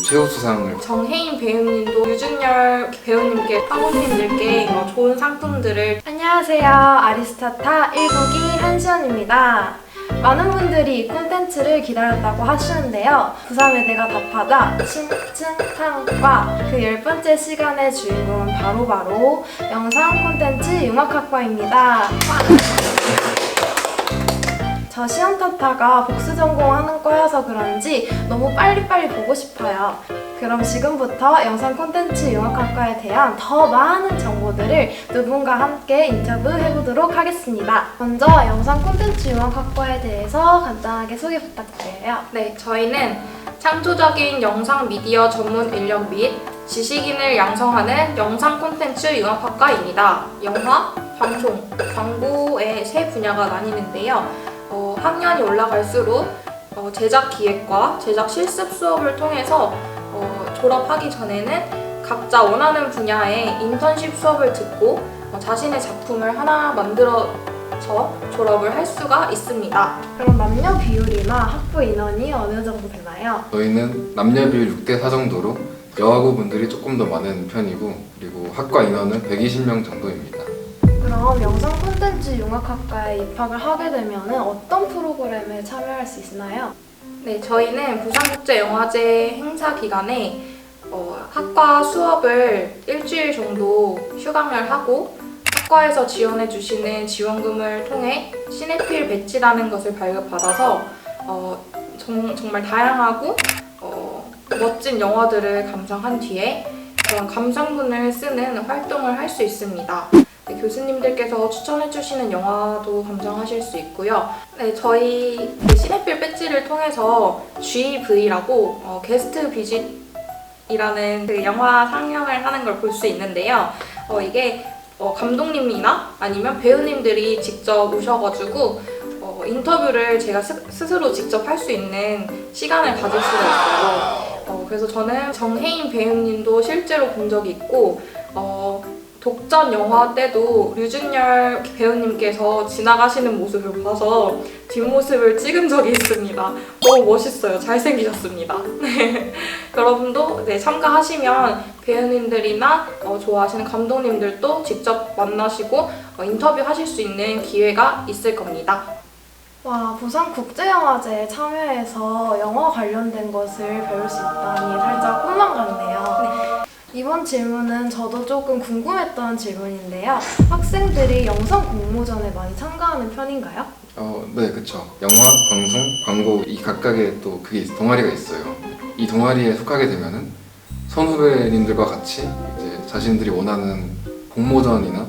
최우 수상을 정혜인 배우님도 유준열 배우님께 학우님들께 어, 좋은 상품들을 안녕하세요. 아리스타타 1국기 한시연입니다. 많은 분들이 이 콘텐츠를 기다렸다고 하시는데요. 부산외대가 답하다 칭칭탕과 그 열 번째 시간의 주인공은 바로바로 영상 콘텐츠 융합학과입니다. 저 시연타타가 복수 전공하는 거여서 그런지 너무 빨리빨리 보고 싶어요. 그럼 지금부터 영상 콘텐츠 융합학과에 대한 더 많은 정보들을 두 분과 함께 인터뷰해보도록 하겠습니다. 먼저 영상 콘텐츠 융합학과에 대해서 간단하게 소개 부탁드려요. 네, 저희는 창조적인 영상 미디어 전문 인력 및 지식인을 양성하는 영상 콘텐츠 융합학과입니다. 영화, 방송, 광고의 세 분야가 나뉘는데요. 어, 학년이 올라갈수록 어, 제작 기획과 제작 실습 수업을 통해서 어, 졸업하기 전에는 각자 원하는 분야의 인턴십 수업을 듣고 어, 자신의 작품을 하나 만들어서 졸업을 할 수가 있습니다. 그럼 남녀 비율이나 학부 인원이 어느 정도 되나요? 저희는 남녀 비율 6대 4 정도로 여학우 분들이 조금 더 많은 편이고 그리고 학과 인원은 120명 정도입니다. 그럼 영상 콘텐츠 융합학과에 입학을 하게 되면 어떤 프로그램에 참여할 수 있나요? 네, 저희는 부산국제영화제 행사 기간에 어, 학과 수업을 일주일 정도 휴강을 하고 학과에서 지원해 주시는 지원금을 통해 시네필 배지라는 것을 발급받아서 어, 정, 정말 다양하고 어, 멋진 영화들을 감상한 뒤에 그런 감상문을 쓰는 활동을 할 수 있습니다. 네, 교수님들께서 추천해 주시는 영화도 감상하실 수 있고요. 네, 저희 그 시네필 배지를 통해서 GV라고 어, 게스트 비짓이라는 그 영화 상영을 하는 걸 볼 수 있는데요. 어, 이게 어, 감독님이나 아니면 배우님들이 직접 오셔가지고 어, 인터뷰를 제가 스, 스스로 직접 할 수 있는 시간을 가질 수가 있어요. 어, 그래서 저는 정혜인 배우님도 실제로 본 적이 있고 어, 독전 영화 때도 류준열 배우님께서 지나가시는 모습을 봐서 뒷모습을 찍은 적이 있습니다. 너무 멋있어요. 잘생기셨습니다. 네. 여러분도 네, 참가하시면 배우님들이나 어, 좋아하시는 감독님들도 직접 만나시고 어, 인터뷰하실 수 있는 기회가 있을 겁니다. 와, 부산 국제영화제에 참여해서 영화 관련된 것을 배울 수 있다니. 이번 질문은 저도 조금 궁금했던 질문인데요. 학생들이 영상 공모전에 많이 참가하는 편인가요? 어, 네, 그쵸. 영화, 방송, 광고 이 각각의 또 그게 있- 동아리가 있어요. 이 동아리에 속하게 되면은 선후배님들과 같이 이제 자신들이 원하는 공모전이나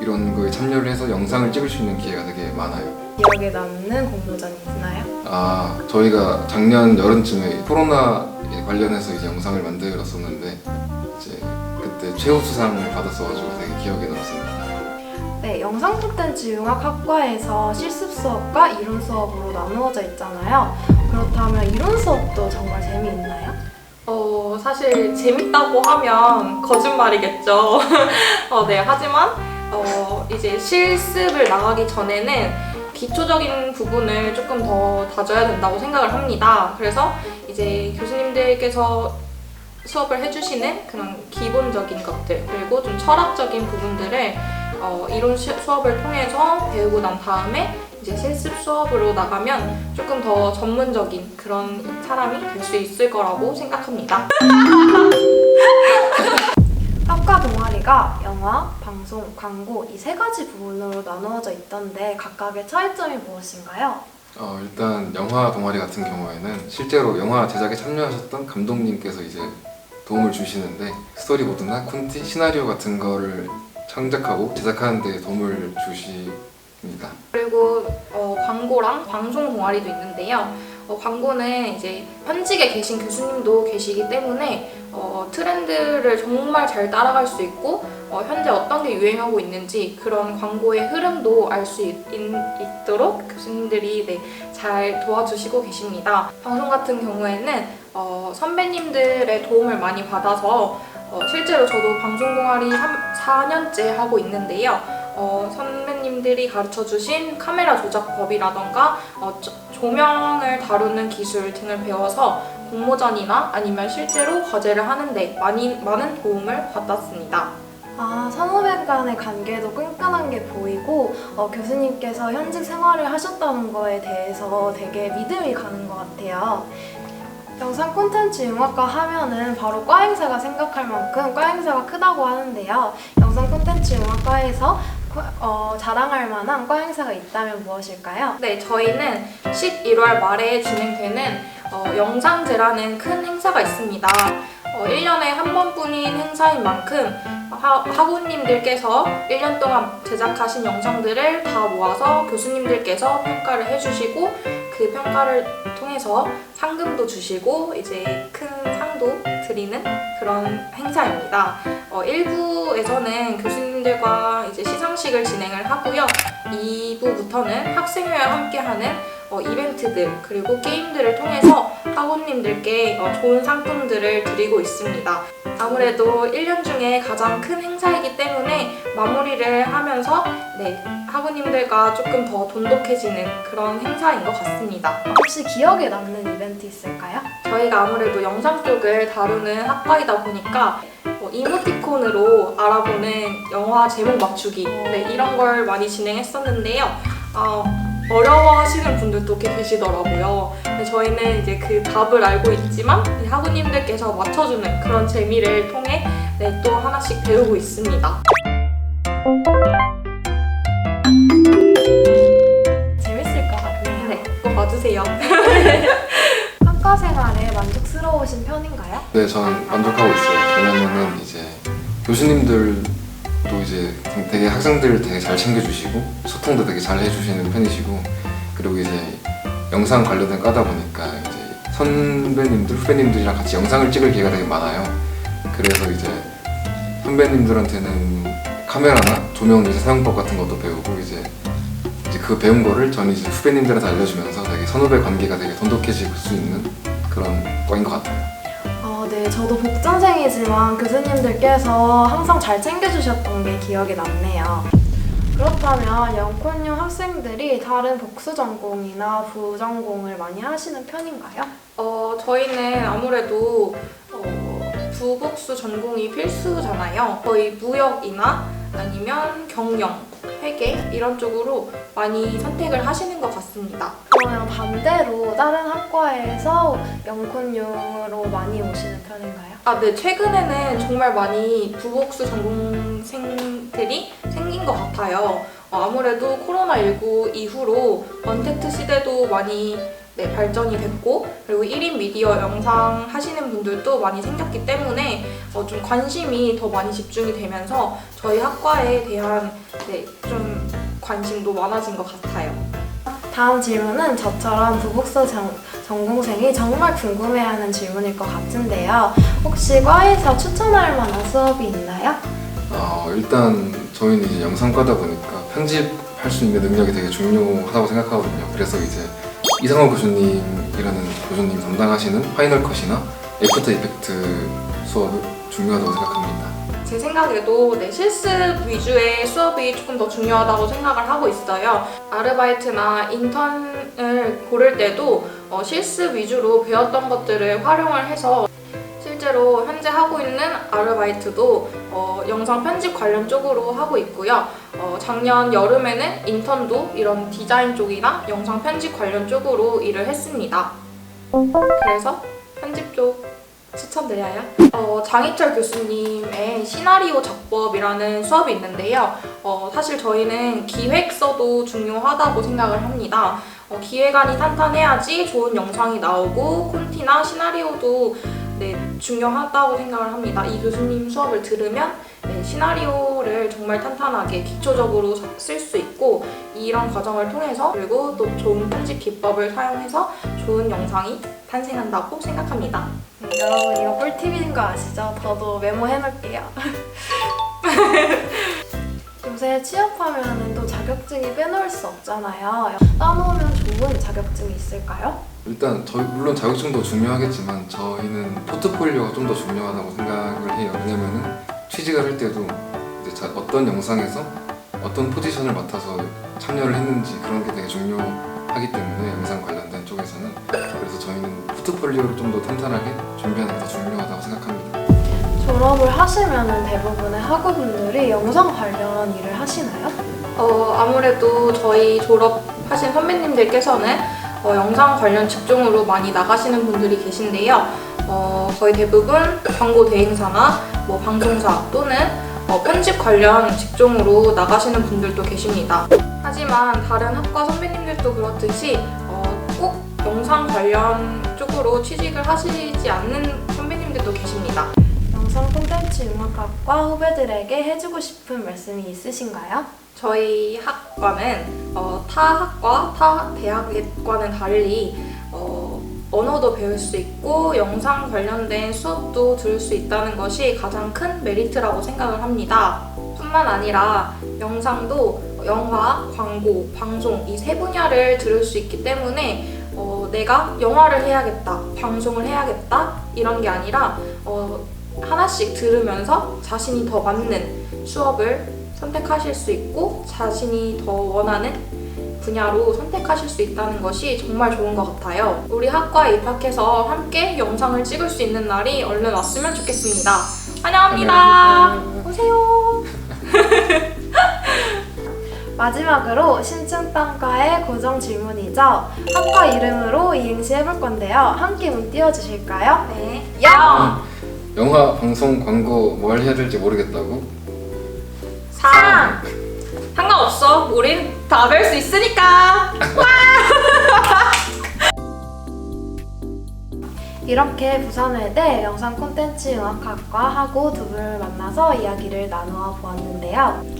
이런 거에 참여를 해서 영상을 찍을 수 있는 기회가 되게 많아요. 기억에 남는 공모전이 있나요? 아, 저희가 작년 여름쯤에 코로나 관련해서 이제 영상을 만들었었는데 이제 그때 최우 수상을 받았어가지고 되게 기억에 남습니다. 네, 영상 콘텐츠 융합학과에서 실습 수업과 이론 수업으로 나누어져 있잖아요. 그렇다면 이론 수업도 정말 재미있나요? 어, 사실 재밌다고 하면 거짓말이겠죠. 어, 네. 하지만 어, 이제 실습을 나가기 전에는 기초적인 부분을 조금 더 다져야 된다고 생각을 합니다. 그래서 이제 교수님들께서 수업을 해주시는 그런 기본적인 것들 그리고 좀 철학적인 부분들을 어, 이론 시- 수업을 통해서 배우고 난 다음에 이제 실습 수업으로 나가면 조금 더 전문적인 그런 사람이 될 수 있을 거라고 생각합니다. 학과 동아리가 영화, 방송, 광고 이 세 가지 부분으로 나누어져 있던데 각각의 차이점이 무엇인가요? 어, 일단 영화 동아리 같은 경우에는 실제로 영화 제작에 참여하셨던 감독님께서 이제 도움을 주시는데 스토리보드나 콘티, 시나리오 같은 거를 창작하고 제작하는 데 도움을 주십니다. 그리고 어, 광고랑 방송 동아리도 있는데요. 어, 광고는 이제 현직에 계신 교수님도 계시기 때문에 어, 트렌드를 정말 잘 따라갈 수 있고 어, 현재 어떤 게 유행하고 있는지 그런 광고의 흐름도 알 수 있도록 교수님들이 네, 잘 도와주시고 계십니다. 방송 같은 경우에는 어, 선배님들의 도움을 많이 받아서 어, 실제로 저도 방송 동아리 3, 4년째 하고 있는데요. 어, 선배님들 교수님들이 가르쳐 주신 카메라 조작법이라던가 어, 조- 조명을 다루는 기술 등을 배워서 공모전이나 아니면 실제로 과제를 하는데 많이, 많은 도움을 받았습니다. 아, 선후배 간의 관계도 끈끈한 게 보이고 어, 교수님께서 현직 생활을 하셨다는 거에 대해서 되게 믿음이 가는 것 같아요. 영상 콘텐츠 융합과 하면은 바로 과 행사가 생각할 만큼 과 행사가 크다고 하는데요. 영상 콘텐츠 융합과에서 과- 어, 자랑할 만한 과 행사가 있다면 무엇일까요? 네, 저희는 11월 말에 진행되는 어, 영상제라는 큰 행사가 있습니다. 어, 1년에 한 번뿐인 행사인 만큼 하, 학우님들께서 1년 동안 제작하신 영상들을 다 모아서 교수님들께서 평가를 해주시고 그 평가를 통해서 상금도 주시고 이제 큰 상도 드리는 그런 행사입니다. 어, 1부에서는 교수님들과 이제 시상식을 진행을 하고요. 2부부터는 학생회와 함께하는 어, 이벤트들 그리고 게임들을 통해서 학우님들께 어, 좋은 상품들을 드리고 있습니다. 아무래도 1년 중에 가장 큰 행사이기 때문에 마무리를 하면서 네, 학우님들과 조금 더 돈독해지는 그런 행사인 것 같습니다. 혹시 기억에 남는 이벤트 있을까요? 저희가 아무래도 영상 쪽을 다루는 학과이다 보니까 뭐 이모티콘으로 알아보는 영화 제목 맞추기 네, 이런 걸 많이 진행했었는데요. 어, 어려워하시는 분들도 꽤 계시더라고요. 근데 저희는 이제 그 답을 알고 있지만 이 학우님들께서 맞춰주는 그런 재미를 통해 네, 또 하나씩 배우고 있습니다. 재밌을 것 같네요. 네, 꼭 봐주세요. 학과 생활에 만족 스러우신 편인가요? 네, 전 만족하고 있어요. 왜냐면은 이제 교수님들도 이제 되게 학생들 되게 잘 챙겨주시고 소통도 되게 잘 해주시는 편이시고 그리고 이제 영상 관련된 과다 보니까 이제 선배님들, 후배님들이랑 같이 영상을 찍을 기회가 되게 많아요. 그래서 이제 선배님들한테는 카메라나 조명 이제 사용법 같은 것도 배우고 이제 그 배운 거를 저는 이제 후배님들한테 알려주면서 되게 선후배 관계가 되게 돈독해질 수 있는 그런 과인 것 같아요. 어, 네, 저도 복전생이지만 교수님들께서 항상 잘 챙겨주셨던 게 기억에 남네요. 그렇다면 영콘용 학생들이 다른 복수 전공이나 부전공을 많이 하시는 편인가요? 어, 저희는 아무래도 어, 부복수 전공이 필수잖아요. 거의 무역이나 아니면 경영, 회계 이런 쪽으로 많이 선택을 하시는 것 같습니다. 그러면 반대로 다른 학과에서 영콘용으로 많이 오시는 편인가요? 아, 네. 최근에는 정말 많이 부복수 전공생들이 생긴 것 같아요. 어, 아무래도 코로나19 이후로 원테트 시대도 많이 네, 발전이 됐고 그리고 1인 미디어 영상 하시는 분들도 많이 생겼기 때문에 어, 좀 관심이 더 많이 집중이 되면서 저희 학과에 대한 네, 좀 관심도 많아진 것 같아요. 다음 질문은 저처럼 부복수 전, 전공생이 정말 궁금해하는 질문일 것 같은데요. 혹시 과에서 추천할 만한 수업이 있나요? 어, 일단 저희는 이제 영상과다 보니까 편집할 수 있는 능력이 되게 중요하다고 생각하거든요. 그래서 이제 이상호 교수님이라는 교수님 담당하시는 파이널 컷이나 애프터 이펙트 수업이 중요하다고 생각합니다. 제 생각에도 네, 실습 위주의 수업이 조금 더 중요하다고 생각을 하고 있어요. 아르바이트나 인턴을 고를 때도 어, 실습 위주로 배웠던 것들을 활용을 해서 실제로 현재 하고 있는 아르바이트도 어, 영상 편집 관련 쪽으로 하고 있고요. 어, 작년 여름에는 인턴도 이런 디자인 쪽이나 영상 편집 관련 쪽으로 일을 했습니다. 그래서 추천드려요. 어, 장희철 교수님의 시나리오 작법이라는 수업이 있는데요. 어, 사실 저희는 기획서도 중요하다고 생각을 합니다. 어, 기획안이 탄탄해야지 좋은 영상이 나오고 콘티나 시나리오도 네, 중요하다고 생각을 합니다. 이 교수님 수업을 들으면 네, 시나리오를 정말 탄탄하게 기초적으로 쓸 수 있고 이런 과정을 통해서 그리고 또 좋은 편집 기법을 사용해서 좋은 영상이 탄생한다고 생각합니다. 네, 여러분 이거 꿀팁인 거 아시죠? 저도 메모해 놓을게요. 요새 취업하면 또 자격증이 빼놓을 수 없잖아요. 따놓으면 좋은 자격증이 있을까요? 일단 저희 물론 자격증도 중요하겠지만 저희는 포트폴리오가 좀 더 중요하다고 생각을 해요. 왜냐면은 취직을 할 때도 이제 자- 어떤 영상에서 어떤 포지션을 맡아서 참여를 했는지 그런 게 되게 중요하기 때문에 영상 관련된 쪽에서는 그래서 저희는 포트폴리오를 좀 더 탄탄하게 준비하는 게 더 중요하다고 생각합니다. 졸업을 하시면 대부분의 학우분들이 영상 관련 일을 하시나요? 어, 아무래도 저희 졸업하신 선배님들께서는 어, 영상 관련 직종으로 많이 나가시는 분들이 계신데요. 어, 거의 대부분 광고 대행사나 뭐 방송사 또는 어, 편집 관련 직종으로 나가시는 분들도 계십니다. 하지만 다른 학과 선배님들도 그렇듯이 어, 꼭 영상 관련 쪽으로 취직을 하시지 않는 선배님들도 계십니다. 영상 콘텐츠 융합학과 후배들에게 해주고 싶은 말씀이 있으신가요? 저희 학과는 어, 타 학과, 타 대학과는 달리 어, 언어도 배울 수 있고 영상 관련된 수업도 들을 수 있다는 것이 가장 큰 메리트라고 생각을 합니다. 뿐만 아니라 영상도 영화, 광고, 방송 이 세 분야를 들을 수 있기 때문에 어, 내가 영화를 해야겠다, 방송을 해야겠다 이런 게 아니라 어, 하나씩 들으면서 자신이 더 맞는 수업을 선택하실 수 있고 자신이 더 원하는 분야로 선택하실 수 있다는 것이 정말 좋은 것 같아요. 우리 학과에 입학해서 함께 영상을 찍을 수 있는 날이 얼른 왔으면 좋겠습니다. 환영합니다. 오세요. 마지막으로 신춘단과의 고정 질문이죠. 학과 이름으로 이행시 해볼 건데요. 함께 문 띄워주실까요? 네. 영! 영화, 방송, 광고 뭘 해야 될지 모르겠다고? 상. 상관없어. 우린 다 배울 수 있으니까. 이렇게 부산외대 영상 콘텐츠 융합학과 하고 두 분을 만나서 이야기를 나누어 보았는데요.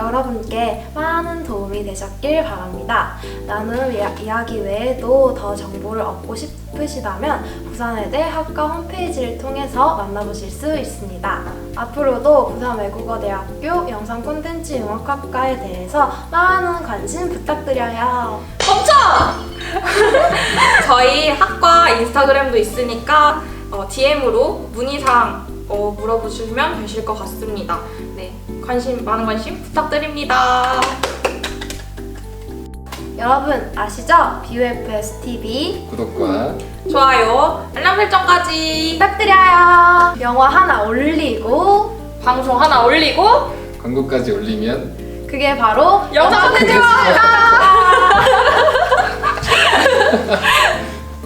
여러분께 많은 도움이 되셨길 바랍니다. 나눔 이야- 이야기 외에도 더 정보를 얻고 싶으시다면 부산외대 학과 홈페이지를 통해서 만나보실 수 있습니다. 앞으로도 부산외국어대학교 영상 콘텐츠 융합학과에 대해서 많은 관심 부탁드려요. 멈춰! 저희 학과 인스타그램도 있으니까 어, DM으로 문의사항 어, 물어보시면 되실 것 같습니다. 네, 관심 많은 관심 부탁드립니다. 여러분 아시죠? BUFS TV 구독과 좋아요, 알람 설정까지 부탁드려요. 영화 하나 올리고 방송 하나 올리고 광고까지 올리면 그게 바로 영상 콘텐츠입니다.